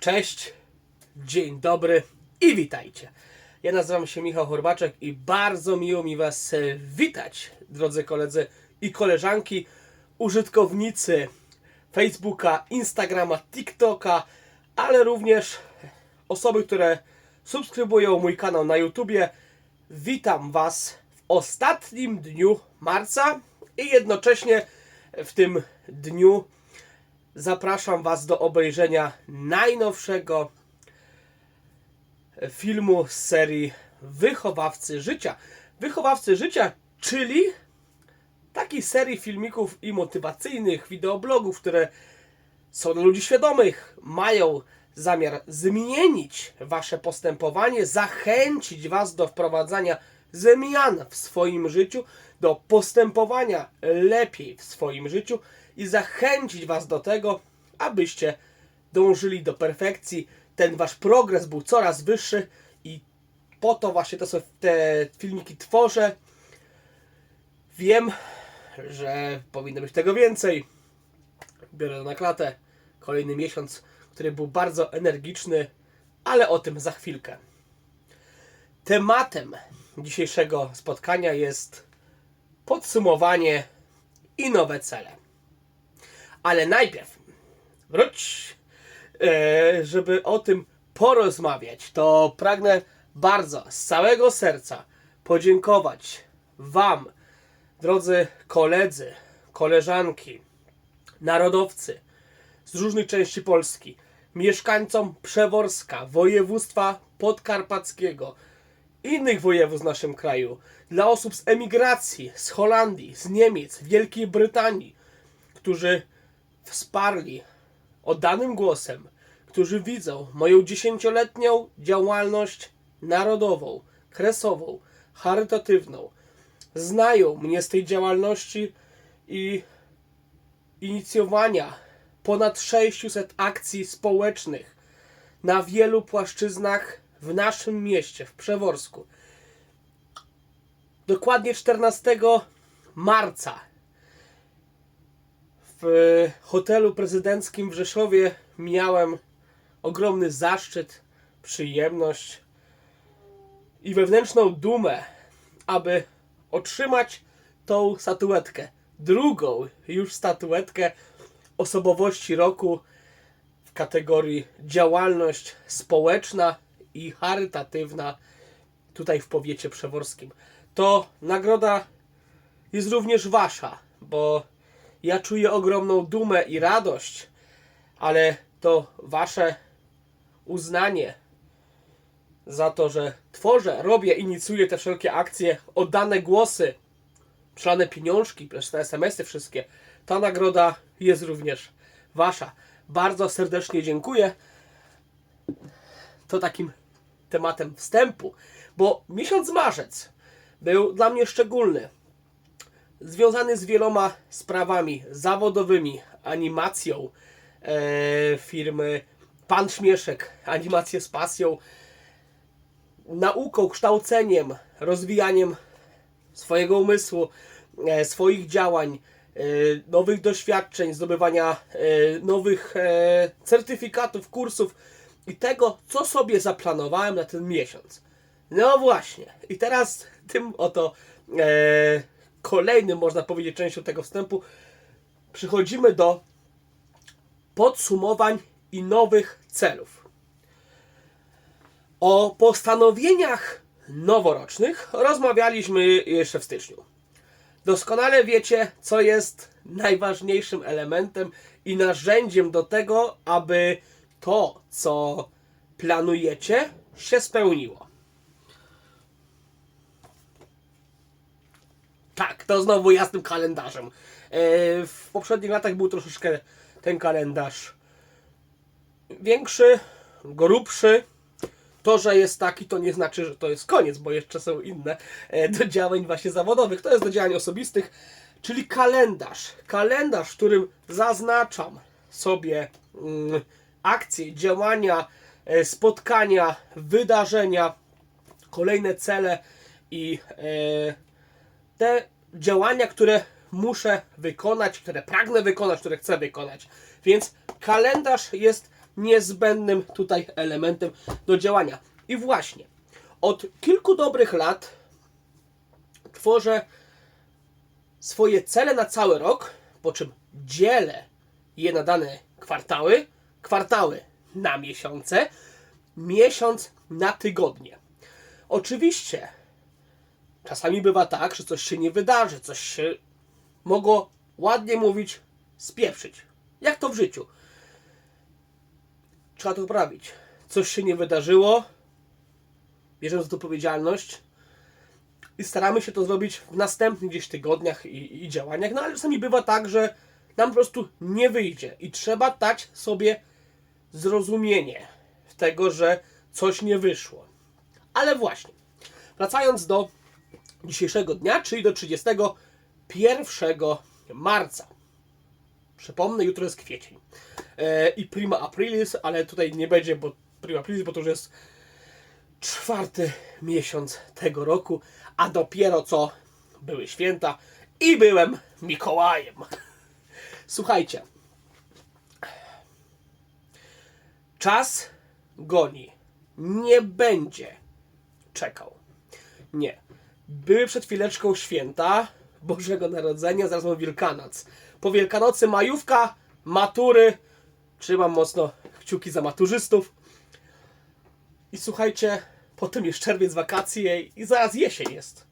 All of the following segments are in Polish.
Cześć, dzień dobry i witajcie. Ja nazywam się Michał Horbaczek i bardzo miło mi Was e, witać, drodzy koledzy i koleżanki, użytkownicy Facebooka, Instagrama, TikToka, ale również osoby, które subskrybują mój kanał na YouTubie. Witam Was w ostatnim dniu marca i jednocześnie w tym dniu zapraszam Was do obejrzenia najnowszego filmu z serii Wychowawcy Życia. Wychowawcy Życia, czyli takiej serii filmików i motywacyjnych, wideoblogów, które są dla ludzi świadomych, mają zamiar zmienić Wasze postępowanie, zachęcić Was do wprowadzania zmian w swoim życiu, do postępowania lepiej w swoim życiu i zachęcić Was do tego, abyście dążyli do perfekcji. Ten Wasz progres był coraz wyższy i po to właśnie to sobie te filmiki tworzę. Wiem, że powinno być tego więcej. Biorę to na klatę. Kolejny miesiąc, który był bardzo energiczny, ale o tym za chwilkę. Tematem dzisiejszego spotkania jest podsumowanie i nowe cele. Ale najpierw wróć, e, żeby o tym porozmawiać, to pragnę bardzo z całego serca podziękować Wam, drodzy koledzy, koleżanki, narodowcy z różnych części Polski, mieszkańcom Przeworska, województwa podkarpackiego, innych województw w naszym kraju, dla osób z emigracji, z Holandii, z Niemiec, Wielkiej Brytanii, którzy wsparli oddanym głosem, którzy widzą moją dziesięcioletnią działalność narodową, kresową, charytatywną, znają mnie z tej działalności i inicjowania ponad 600 akcji społecznych na wielu płaszczyznach w naszym mieście, w Przeworsku. Dokładnie 14 marca w hotelu prezydenckim w Rzeszowie miałem ogromny zaszczyt, przyjemność i wewnętrzną dumę, aby otrzymać tą statuetkę. Drugą już statuetkę osobowości roku w kategorii działalność społeczna i charytatywna tutaj w powiecie przeworskim. To nagroda jest również wasza, bo ja czuję ogromną dumę i radość, ale to wasze uznanie za to, że tworzę, robię, inicjuję te wszelkie akcje, oddane głosy, przelane pieniążki, przez te SMS-y wszystkie. Ta nagroda jest również wasza. Bardzo serdecznie dziękuję. To takim tematem wstępu, bo miesiąc marzec był dla mnie szczególny związany z wieloma sprawami zawodowymi, animacją e, firmy Pan Śmieszek, animację z pasją, nauką, kształceniem, rozwijaniem swojego umysłu, e, swoich działań, e, nowych doświadczeń, zdobywania e, nowych e, certyfikatów, kursów i tego, co sobie zaplanowałem na ten miesiąc. No właśnie. I teraz tym oto e, kolejnym, można powiedzieć, częścią tego wstępu przychodzimy do podsumowań i nowych celów. O postanowieniach noworocznych rozmawialiśmy jeszcze w styczniu. Doskonale wiecie, co jest najważniejszym elementem i narzędziem do tego, aby to, co planujecie, się spełniło. Tak, to znowu jasnym kalendarzem. E, W poprzednich latach był troszeczkę ten kalendarz większy, grubszy. To, że jest taki, to nie znaczy, że to jest koniec, bo jeszcze są inne e, do działań właśnie zawodowych. To jest do działań osobistych, czyli kalendarz. Kalendarz, w którym zaznaczam sobie mm, akcje, działania, e, spotkania, wydarzenia, kolejne cele i te działania, które muszę wykonać, które pragnę wykonać, które chcę wykonać. Więc kalendarz jest niezbędnym tutaj elementem do działania. I właśnie, od kilku dobrych lat tworzę swoje cele na cały rok, po czym dzielę je na dane kwartały, kwartały na miesiące, miesiąc na tygodnie. Oczywiście, czasami bywa tak, że coś się nie wydarzy, coś się mogło ładnie mówić spieprzyć. Jak to w życiu. Trzeba to poprawić. Coś się nie wydarzyło, bierzemy za to odpowiedzialność i staramy się to zrobić w następnych gdzieś tygodniach i, i działaniach, no ale czasami bywa tak, że nam po prostu nie wyjdzie i trzeba dać sobie zrozumienie tego, że coś nie wyszło. Ale właśnie, wracając do dzisiejszego dnia, czyli do 31 marca. Przypomnę, jutro jest kwiecień. E, I prima aprilis, ale tutaj nie będzie, bo prima aprilis, bo to już jest czwarty miesiąc tego roku, a dopiero co były święta i byłem Mikołajem. Słuchajcie. Czas goni. Nie będzie czekał. Nie. Były przed chwileczką święta Bożego Narodzenia, zaraz mam Wielkanoc. Po Wielkanocy majówka, matury. Trzymam mocno kciuki za maturzystów. I słuchajcie, potem jest czerwiec, wakacje i zaraz jesień jest.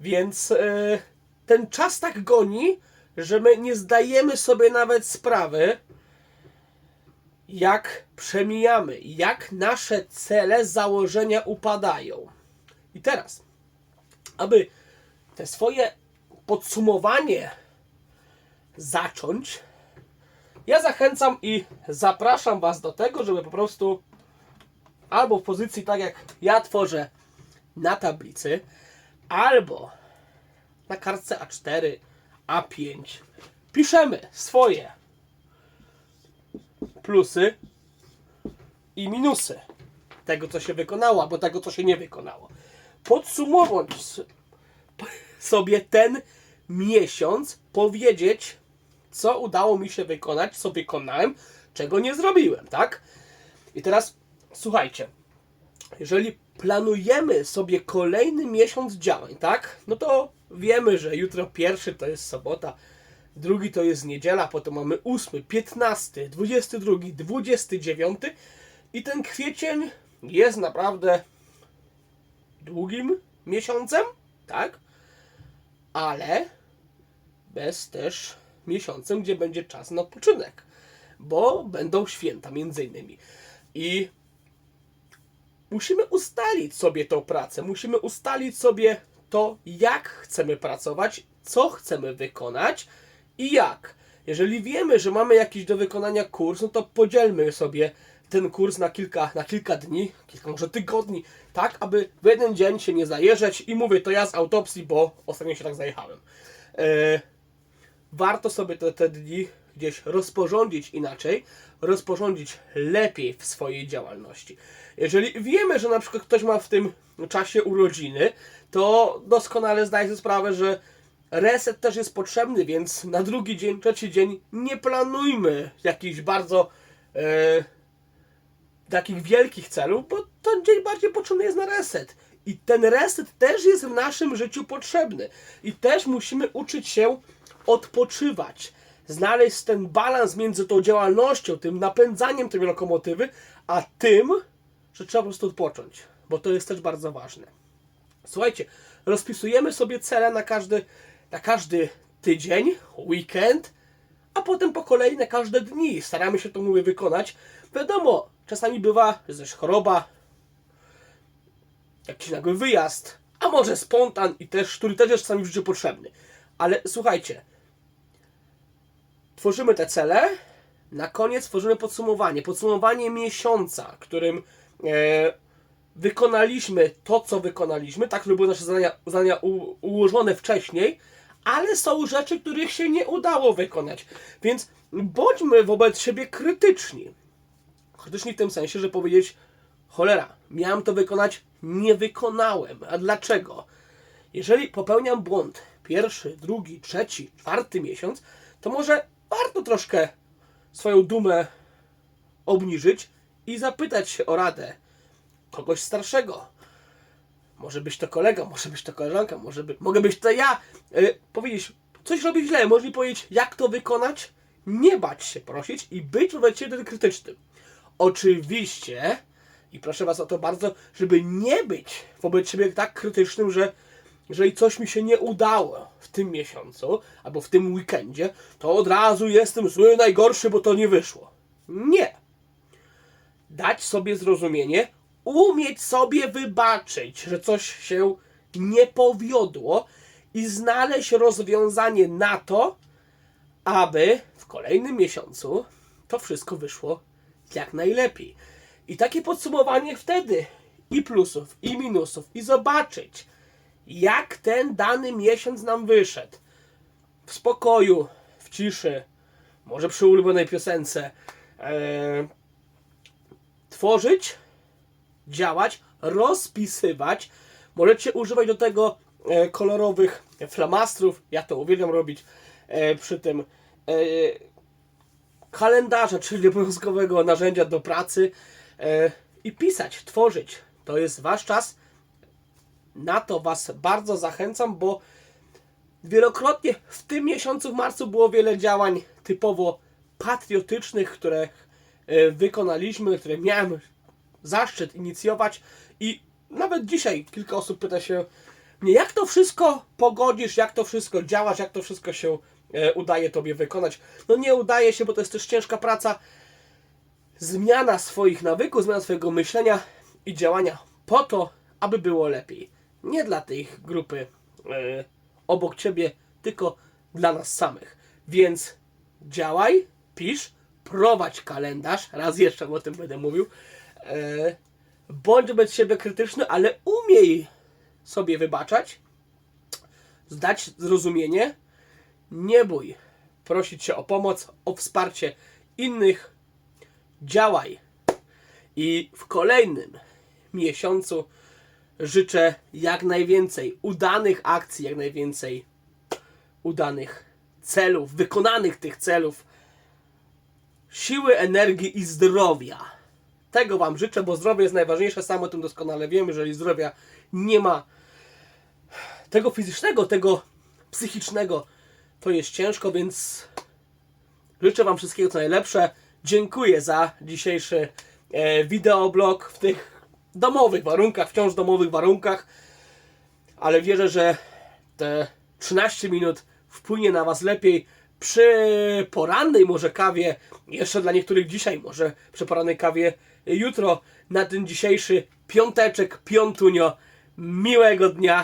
Więc e, ten czas tak goni, że my nie zdajemy sobie nawet sprawy, jak przemijamy, jak nasze cele, założenia upadają. I teraz, aby te swoje podsumowanie zacząć, ja zachęcam i zapraszam Was do tego, żeby po prostu albo w pozycji tak jak ja tworzę na tablicy, albo na kartce A4, A5 piszemy swoje plusy i minusy tego, co się wykonało, albo tego, co się nie wykonało. Podsumować sobie ten miesiąc, powiedzieć, co udało mi się wykonać, co wykonałem, czego nie zrobiłem, tak? I teraz słuchajcie, jeżeli planujemy sobie kolejny miesiąc działań, tak? No to wiemy, że jutro pierwszy to jest sobota, drugi to jest niedziela, potem mamy ósmy, piętnasty, dwudziesty drugi, dwudziesty dziewiąty i ten kwiecień jest naprawdę długim miesiącem, tak? Ale bez też miesiącem, gdzie będzie czas na odpoczynek, bo będą święta między innymi. I musimy ustalić sobie tą pracę, musimy ustalić sobie to, jak chcemy pracować, co chcemy wykonać i jak. Jeżeli wiemy, że mamy jakiś do wykonania kurs, no to podzielmy sobie ten kurs na kilka, na kilka dni, kilka może tygodni, tak aby w jeden dzień się nie zajeżdżać i mówię to ja z autopsji, bo ostatnio się tak zajechałem. E, warto sobie te, te dni gdzieś rozporządzić inaczej, rozporządzić lepiej w swojej działalności. Jeżeli wiemy, że na przykład ktoś ma w tym czasie urodziny, to doskonale zdaje sobie sprawę, że reset też jest potrzebny, więc na drugi dzień, trzeci dzień nie planujmy jakichś bardzo e, takich wielkich celów, bo ten dzień bardziej potrzebny jest na reset. I ten reset też jest w naszym życiu potrzebny. I też musimy uczyć się odpoczywać. Znaleźć ten balans między tą działalnością, tym napędzaniem tej lokomotywy, a tym, że trzeba po prostu odpocząć. Bo to jest też bardzo ważne. Słuchajcie, rozpisujemy sobie cele na każdy, na każdy tydzień, weekend, a potem po kolei na każde dni. Staramy się to, mówię, wykonać. Wiadomo, czasami bywa, też choroba, jakiś nagły wyjazd, a może spontan i też, który też jest czasami w życiu potrzebny. Ale słuchajcie, tworzymy te cele, na koniec tworzymy podsumowanie. Podsumowanie miesiąca, którym e, wykonaliśmy to, co wykonaliśmy, tak, żeby były nasze zadania, zadania u, ułożone wcześniej, ale są rzeczy, których się nie udało wykonać. Więc bądźmy wobec siebie krytyczni. Krytyczni w tym sensie, że powiedzieć, cholera, miałem to wykonać, nie wykonałem. A dlaczego? Jeżeli popełniam błąd pierwszy, drugi, trzeci, czwarty miesiąc, to może warto troszkę swoją dumę obniżyć i zapytać się o radę kogoś starszego. Może być to kolega, może być to koleżanka, może by, mogę być to ja. E, powiedzieć, coś robię źle, może mi powiedzieć, jak to wykonać, nie bać się prosić i być wobec siebie krytycznym. Oczywiście, i proszę Was o to bardzo, żeby nie być wobec siebie tak krytycznym, że jeżeli coś mi się nie udało w tym miesiącu albo w tym weekendzie, to od razu jestem zły, najgorszy, bo to nie wyszło. Nie. Dać sobie zrozumienie, umieć sobie wybaczyć, że coś się nie powiodło i znaleźć rozwiązanie na to, aby w kolejnym miesiącu to wszystko wyszło jak najlepiej. I takie podsumowanie wtedy i plusów, i minusów, i zobaczyć, jak ten dany miesiąc nam wyszedł. W spokoju, w ciszy, może przy ulubionej piosence. Eee, tworzyć, działać, rozpisywać. Możecie używać do tego e, kolorowych flamastrów. Ja to uwielbiam robić e, przy tym. Kalendarza, czyli obowiązkowego narzędzia do pracy e, i pisać, tworzyć. To jest wasz czas. Na to was bardzo zachęcam, bo wielokrotnie w tym miesiącu w marcu było wiele działań typowo patriotycznych, które e, wykonaliśmy, które miałem zaszczyt inicjować i nawet dzisiaj kilka osób pyta się mnie, jak to wszystko pogodzisz, jak to wszystko działasz, jak to wszystko się udaje Tobie wykonać. No nie udaje się, bo to jest też ciężka praca. Zmiana swoich nawyków, zmiana swojego myślenia i działania po to, aby było lepiej. Nie dla tej grupy e, obok Ciebie, tylko dla nas samych. Więc działaj, pisz, prowadź kalendarz, raz jeszcze o tym będę mówił. E, bądź wobec siebie krytyczny, ale umiej sobie wybaczać, zdać zrozumienie, nie bój prosić się o pomoc, o wsparcie innych, działaj. I w kolejnym miesiącu życzę jak najwięcej udanych akcji, jak najwięcej udanych celów, wykonanych tych celów, siły, energii i zdrowia. Tego Wam życzę, bo zdrowie jest najważniejsze, sam o tym doskonale wiem. Jeżeli zdrowia nie ma tego fizycznego, tego psychicznego, to jest ciężko, więc życzę Wam wszystkiego co najlepsze. Dziękuję za dzisiejszy e, wideoblog w tych domowych warunkach, wciąż domowych warunkach, ale wierzę, że te 13 minut wpłynie na Was lepiej przy porannej może kawie, jeszcze dla niektórych dzisiaj, może przy porannej kawie jutro, na ten dzisiejszy piąteczek, piątunio. Miłego dnia